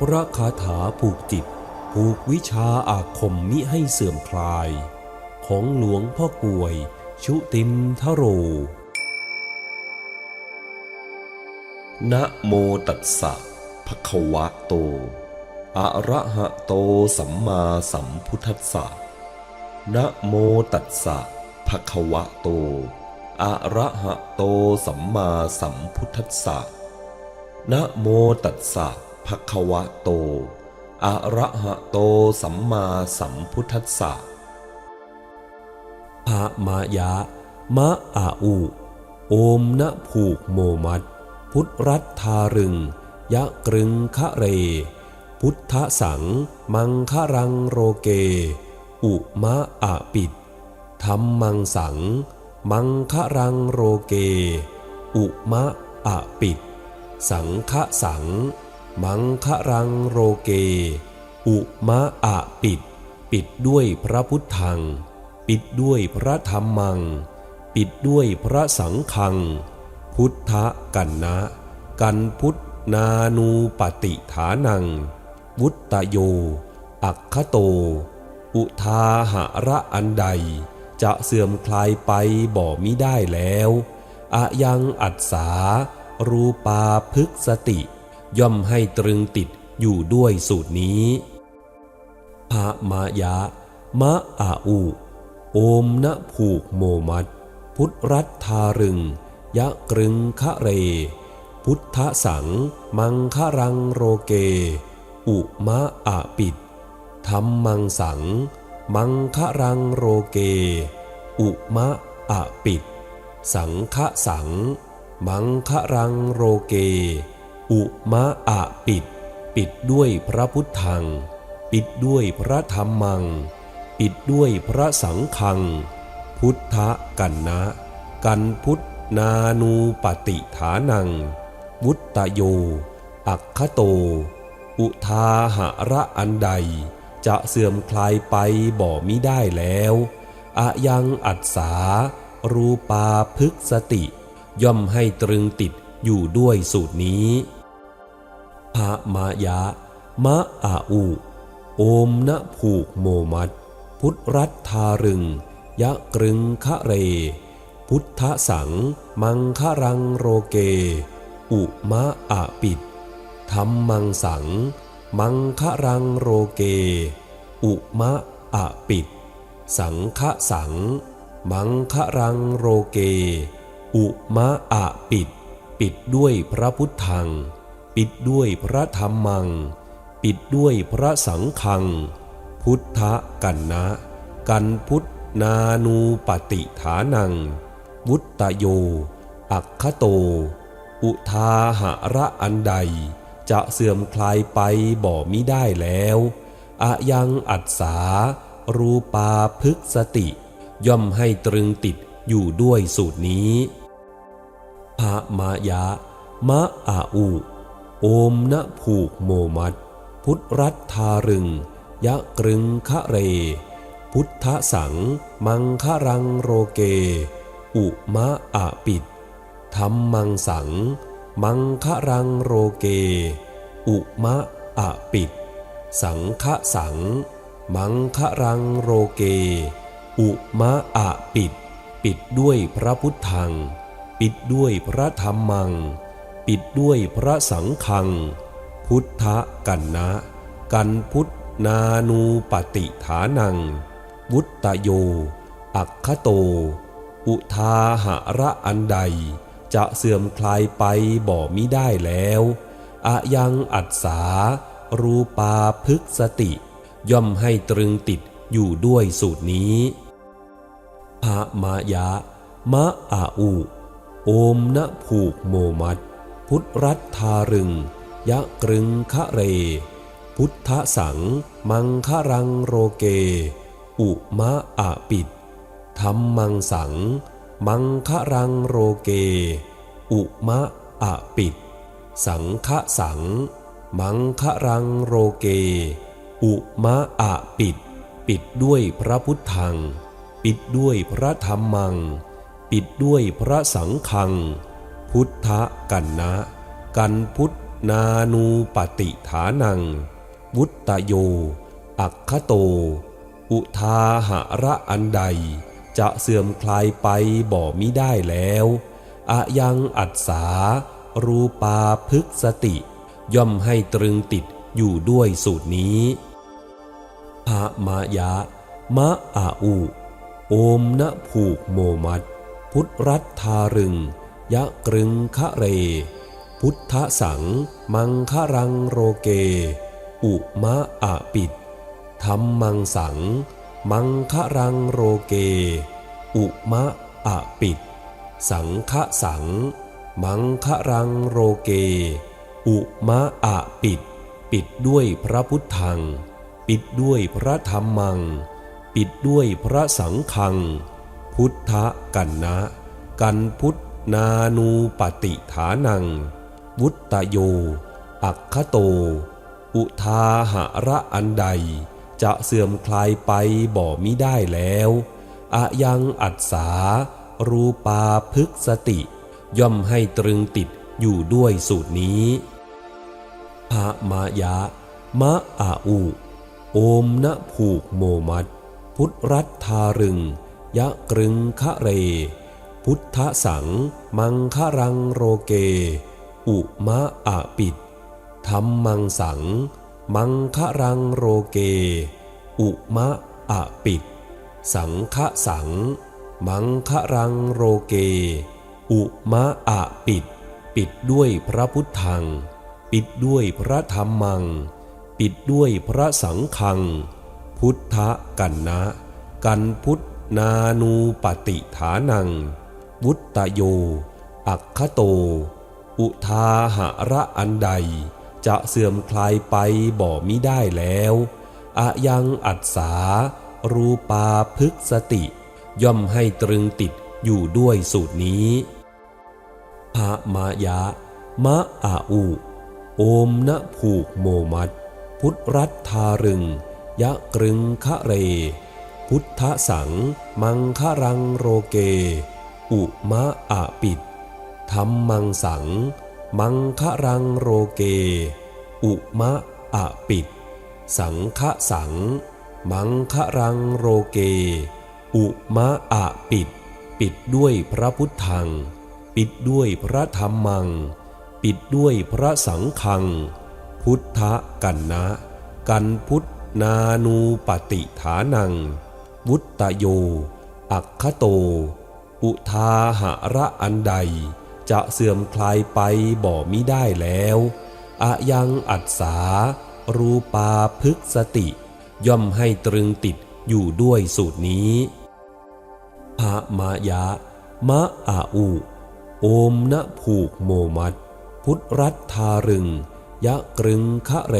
พระคาถาผูกจิต ผูกวิชาอาคมมิให้เสื่อมคลาย ของหลวงพ่อกวย ชุตินทโร นะโมตัสสะภะคะวะโต อะระหะโตสัมมาสัมพุทธัสสะนะโมตัสสะภะคะวะโต อะระหะโตสัมมาสัมพุทธัสสะนะโมตัสสะ ภควะโต อะระหะโตสัมมาสัมพุทธัสสะภะมายะ มะอาอุ โอมนะผูกโมมัด พุทธรัตทารึง ยะกรึงคะเร พุทธสัง มังคะรังโรเก อุมะอาปิดธรรมังสัง มังคะรังโรเก อุมะอาปิด สังฆสัง มังคะรังโรเก อุมะอาปิด ปิดด้วยพระพุทธัง ปิดด้วยพระธรรมัง ปิดด้วยพระสังฆัง พุทธกันนะ กันพุทธนานูปฏิฐานัง วุตตโย อักขโต อุทาหะระอันใด จะเสื่อมคลายไปบ่มิได้แล้ว อะยังอัศสารูปาพึกสติ ย่อมให้ตรึงติดอยู่ด้วยสูตรนี้ภะมายะ มะอาอุ โอมนะผูกโมมัด พุทธรัตทารึง ยะกรึงคะเร พุทธสัง มังคะรังโรเก อุมะอาปิดธรรมังสัง มังคะรังโรเก อุมะอาปิด สังฆสัง มังคะรังโรเก อุมะอาปิด ปิดด้วยพระพุทธัง ปิดด้วยพระธรรมัง ปิดด้วยพระสังฆัง พุทธกันนะ กันพุทธนานูปฏิฐานัง วุตตโย อักขโต อุทาหะระอันใด จะเสื่อมคลายไปบ่มิได้แล้วอะยังอัศสา รูปาพึกสติ ย่อมให้ตรึงติดอยู่ด้วยสูตรนี้ ภะมายะ มะอาอุ โอมนะผูกโมมัด พุทธรัตทารึง ยะกรึงคะเร พุทธสัง มังคะรังโรเก อุมะอาปิดธรรมมังสัง มังคะรังโรเก อุมะอาปิด สังฆสัง มังคะรังโรเก อุมะอาปิด ปิดด้วยพระพุทธัง ปิดด้วยพระธรรมัง ปิดด้วยพระสังฆัง พุทธกันนะ กันพุทธนานูปฏิฐานัง วุตตโย อักขโต อุทาหะระอันใด จะเสื่อมคลายไปบ่มิได้แล้วอะยังอัศสา รูปาพึกสติ ย่อมให้ตรึงติดอยู่ด้วยสูตรนี้ ภะมายะ มะอาอุ โอมนะผูกโมมัด พุทธรัตทารึง ยะกรึงคะเร พุทธสัง มังคะรังโรเก อุมะอาปิดธรรมมังสัง มังคะรังโรเก อุมะอาปิด สังฆสัง มังคะรังโรเก อุมะอาปิด ปิดด้วยพระพุทธัง ปิดด้วยพระธรรมัง ปิดด้วยพระสังฆัง พุทธกันนะ กันพุทธนานูปฏิฐานัง วุตตโย อักขโต อุทาหะระอันใด จะเสื่อมคลายไปบ่มิได้แล้วอะยังอัศสา รูปาพึกสติ ย่อมให้ตรึงติดอยู่ด้วยสูตรนี้ภะมายะ มะอาอุ โอมนะผูกโมมัด พุทธรัตทารึง ยะกรึงคะเร พุทธสัง มังคะรังโรเก อุมะอาปิดธรรมมังสัง มังคะรังโรเก อุมะอาปิด สังฆสัง มังคะรังโรเก อุมะอาปิด ปิดด้วยพระพุทธัง ปิดด้วยพระธรรมัง ปิดด้วยพระสังฆัง พุทธกันนะ กันพุทนานูปฏิฐานัง วุตตโย อักขโต อุทาหะระอันใด จะเสื่อมคลายไปบ่มิได้แล้วอะยังอัศสา รูปาพึกสติ ย่อมให้ตรึงติดอยู่ด้วยสูตรนี้ภะมายะ มะอาอุ โอมนะผูกโมมัด พุทธรัตทารึง ยะกรึงคะเร พุทธสัง มังคะรังโรเก อุมะอะปิดธรรมมังสัง มังคะรังโรเก อุมะอะปิด สังฆสัง มังคะรังโรเก อุมะอะปิด ปิดด้วยพระพุทธัง ปิดด้วยพระธรรมัง ปิดด้วยพระสังฆัง พุทธกันนะ กันพุทธ นานูปฏิฐานัง วุตตโย อักขโต อุทาหะระอันใด จะเสื่อมคลายไปบ่มิได้แล้วอะยังอัศสารูปาพึกสติ ย่อมให้ตรึงติดอยู่ด้วยสูตรนี้ภะมายะ มะอาอุ โอมนะผูกโมมัด พุทธรัตทารึง ยะกรึงคะเร พุทธสัง มังคะรังโรเก อุมะอะปิดธรรมมังสัง มังคะรังโรเก อุมะอะปิด สังฆสัง มังคะรังโรเก อุมะอะปิด ปิดด้วยพระพุทธัง ปิดด้วยพระธรรมัง ปิดด้วยพระสังฆัง พุทธกันนะ กันพุทธนานูปฏิฐานัง วุตตโย อักขโต อุทาหะระอันใด จะเสื่อมคลายไปบ่มิได้แล้วอะยังอัศสา รูปาพึกสติ ย่อมให้ตรึงติดอยู่ด้วยสูตรนี้ภะมายะ มะอาอุ โอมนะผูกโมมัด พุทธรัตทารึง ยะกรึงคะเร พุทธสัง มังคะรังโรเก อุมะอะปิดธรรมังสัง มังคะรังโรเก อุมะอะปิด สังฆสัง มังคะรังโรเก อุมะอะปิด ปิดด้วยพระพุทธัง ปิดด้วยพระธรรมัง ปิดด้วยพระสังฆัง พุทธกันนะ กันพุทธนานูปฏิฐานัง วุตตโย อักขโต อุทาหะระอันใด จะเสื่อมคลายไปบ่มิได้แล้วอะยังอัศสา รูปาพึกสติ ย่อมให้ตรึงติดอยู่ด้วยสูตรนี้ภะมายะ มะอาอุ โอมนะผูกโมมัด พุทธรัตทารึง ยะกรึงคะเร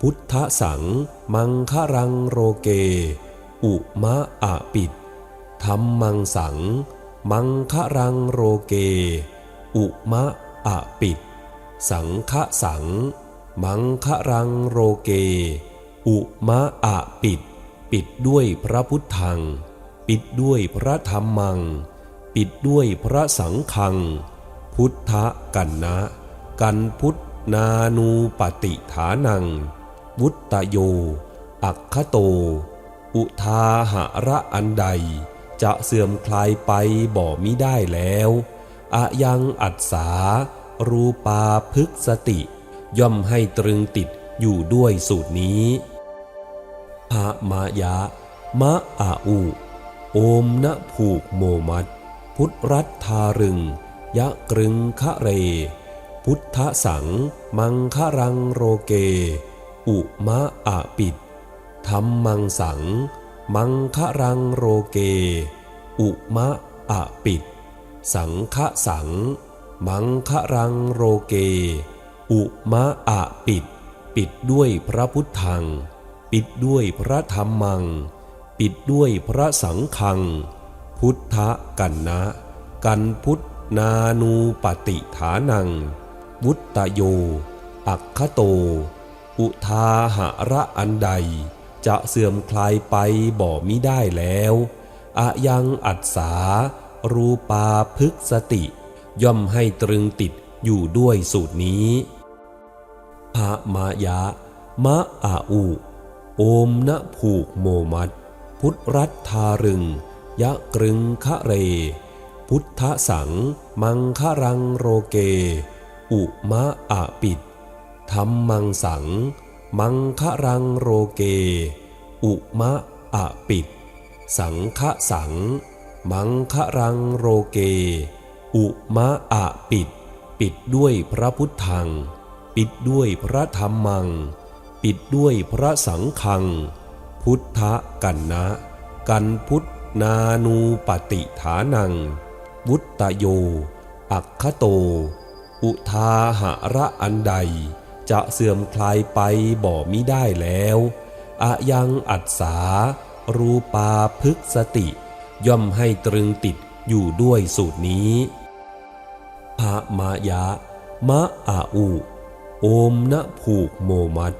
พุทธสัง มังคะรังโรเก อุมะอะปิด ธรรมมังสัง มังคะรังโรเก อุมะอะปิด สังฆสัง มังคะรังโรเก อุมะอะปิด ปิดด้วยพระพุทธัง ปิดด้วยพระธรรมมัง ปิดด้วยพระสังฆัง พุทธกันนะ กันพุทธนานูปฏิฐานัง วุตตโย อักขโต อุทาหะระอันใด จะเสื่อมคลายไปบ่มิได้แล้วอะยังอัศสารูปาพึกสติ ย่อมให้ตรึงติดอยู่ด้วยสูตรนี้ภะมายะ มะอาอุ โอมนะผูกโมมัด พุทธรัตทารึง ยะกรึงคะเร พุทธสัง มังคะรังโรเก อุมะอะปิดธรรมมังสัง มังคะรังโรเก อุมะอะปิด สังฆสัง มังคะรังโรเก อุมะอะปิด ปิดด้วยพระพุทธัง ปิดด้วยพระธรรมัง ปิดด้วยพระสังฆัง พุทธกันนะ กันพุทธนานูปฏิฐานัง วุตตโย อักขโต อุทาหะระอันใด จะเสื่อมคลายไปบ่มิได้แล้วอะยังอัศสา รูปาพึกสติ ย่อมให้ตรึงติดอยู่ด้วยสูตรนี้ภะมายะ มะอาอุ โอมนะผูกโมมัด พุทธรัตทารึง ยะกรึงคะเร พุทธสัง มังคะรังโรเก อุมะอาปิดธรรมังสัง มังคะรังโรเก อุมะอาปิด สังฆสัง มังคะรังโรเก อุมะอาปิด ปิดด้วยพระพุทธัง ปิดด้วยพระธรรมัง ปิดด้วยพระสังฆัง พุทธกันนะ กันพุทธนานูปฏิฐานัง วุตตโย อักขโต อุทาหะระอันใด จะเสื่อมคลายไปบ่มิได้แล้วอะยังอัศสารูปาพึกสติ ย่อมให้ตรึงติดอยู่ด้วยสูตรนี้ภะมายะ มะอาอุ โอมนะผูกโมมัด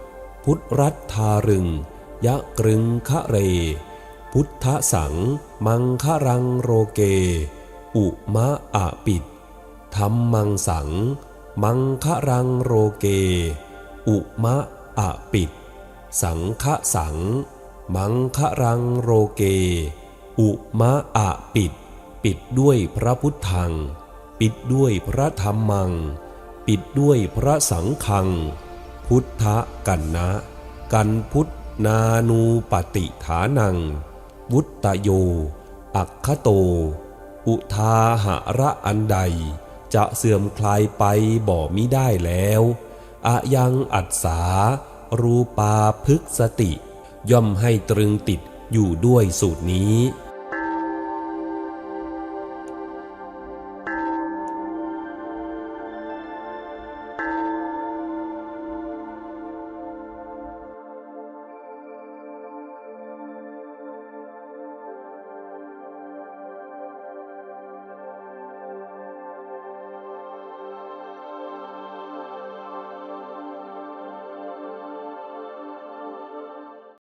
พุทธรัตทารึง ยะกรึงคะเร พุทธสัง มังคะรังโรเก อุมะอาปิดธรรมังสัง มังคะรังโรเก อุมะอาปิด สังฆสัง มังคะรังโรเก อุมะอาปิด ปิดด้วยพระพุทธัง ปิดด้วยพระธรรมัง ปิดด้วยพระสังฆัง พุทธกันนะ กันพุทธนานูปฏิฐานัง วุตตโย อักขโต อุทาหะระอันใด จะเสื่อมคลายไปบ่มิได้แล้วอะยังอัศสา รูปาพึกสติ ย่อมให้ตรึงติดอยู่ด้วยสูตรนี้